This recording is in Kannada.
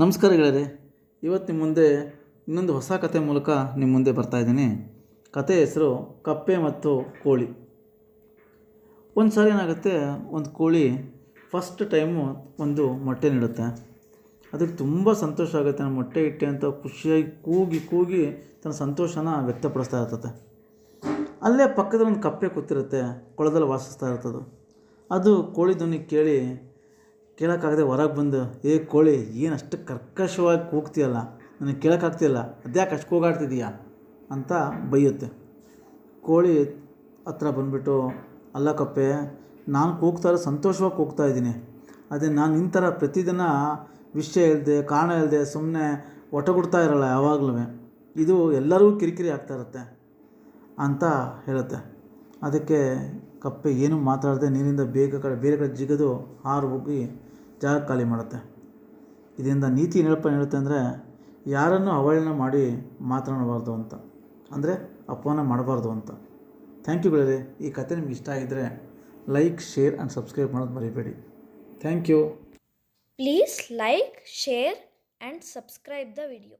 ನಮಸ್ಕಾರ ಗೆಳೆಯರೆ. ಇವತ್ತು ನಿಮ್ಮ ಮುಂದೆ ಇನ್ನೊಂದು ಹೊಸ ಕತೆ ಮೂಲಕ ನಿಮ್ಮ ಮುಂದೆ ಬರ್ತಾ ಇದ್ದೀನಿ. ಕತೆ ಹೆಸರು ಕಪ್ಪೆ ಮತ್ತು ಕೋಳಿ. ಒಂದು ಸಾರಿ ಏನಾಗುತ್ತೆ, ಒಂದು ಕೋಳಿ ಫಸ್ಟ್ ಟೈಮು ಒಂದು ಮೊಟ್ಟೆ ನೀಡುತ್ತೆ. ಅದಕ್ಕೆ ತುಂಬ ಸಂತೋಷ ಆಗುತ್ತೆ. ನಾನು ಮೊಟ್ಟೆ ಇಟ್ಟೆ ಅಂತ ಖುಷಿಯಾಗಿ ಕೂಗಿ ಕೂಗಿ ತನ್ನ ಸಂತೋಷನ ವ್ಯಕ್ತಪಡಿಸ್ತಾ ಇರ್ತದೆ. ಅಲ್ಲೇ ಪಕ್ಕದಲ್ಲಿ ಒಂದು ಕಪ್ಪೆ ಕೂತಿರುತ್ತೆ, ಕೊಳದಲ್ಲಿ ವಾಸಿಸ್ತಾ ಇರ್ತದೆ. ಅದು ಕೋಳಿ ಧ್ವನಿ ಕೇಳಿ ಕೇಳೋಕ್ಕಾಗದೆ ಹೊರಗೆ ಬಂದು, ಏ ಕೋಳಿ, ಏನು ಅಷ್ಟು ಕರ್ಕಶವಾಗಿ ಕೂಗ್ತೀಯಲ್ಲ? ನನಗೆ ಕೇಳೋಕ್ಕಾಗ್ತಿಲ್ಲ. ಅದ್ಯಾಕೆ ಅಷ್ಟು ಕೂಗಾಡ್ತಿದ್ದೀಯಾ ಅಂತ ಬೈಯುತ್ತೆ. ಕೋಳಿ ಹತ್ರ ಬಂದುಬಿಟ್ಟು, ಅಲ್ಲ ಕಪ್ಪೆ, ನಾನು ಕೂಗ್ತಾ ಇರೋ ಸಂತೋಷವಾಗಿ ಕೂಗ್ತಾ ಇದ್ದೀನಿ. ಅದೇ ನಾನು ನಿನ್ನ ಥರ ಪ್ರತಿದಿನ ವಿಷಯ ಇಲ್ಲದೆ ಕಾರಣ ಇಲ್ಲದೆ ಸುಮ್ಮನೆ ಒಟಗುಡ್ತಾ ಇರಲ್ಲ ಯಾವಾಗಲೂ. ಇದು ಎಲ್ಲರಿಗೂ ಕಿರಿಕಿರಿ ಆಗ್ತಾ ಇರುತ್ತೆ, ಅಂತ ಹೇಳುತ್ತೆ. ಅದಕ್ಕೆ ಕಪ್ಪೆ ಏನು ಮಾತಾಡದೆ ನೀರಿಂದ ಬೇಗ ಕಡೆ, ಬೇರೆ ಕಡೆ ಜಿಗಿದು ಹಾರು ಹೋಗಿ ಜಾಗ ಖಾಲಿ ಮಾಡುತ್ತೆ. ಇದರಿಂದ ನೀತಿ ಏನಪ್ಪ ಹೇಳುತ್ತೆ ಅಂದರೆ, ಯಾರನ್ನು ಅವಹೇಳನ ಮಾಡಿ ಮಾತನಾಡಬಾರ್ದು ಅಂತ. ಅಂದರೆ ಅಪಮಾನ ಮಾಡಬಾರ್ದು ಅಂತ. ಥ್ಯಾಂಕ್ ಯು ಈ ಕತೆ ನಿಮ್ಗೆ ಇಷ್ಟ ಆಗಿದ್ದರೆ ಲೈಕ್ ಶೇರ್ ಆ್ಯಂಡ್ ಸಬ್ಸ್ಕ್ರೈಬ್ ಮಾಡೋದು ಮರಿಬೇಡಿ. Thank you please like share and subscribe the video.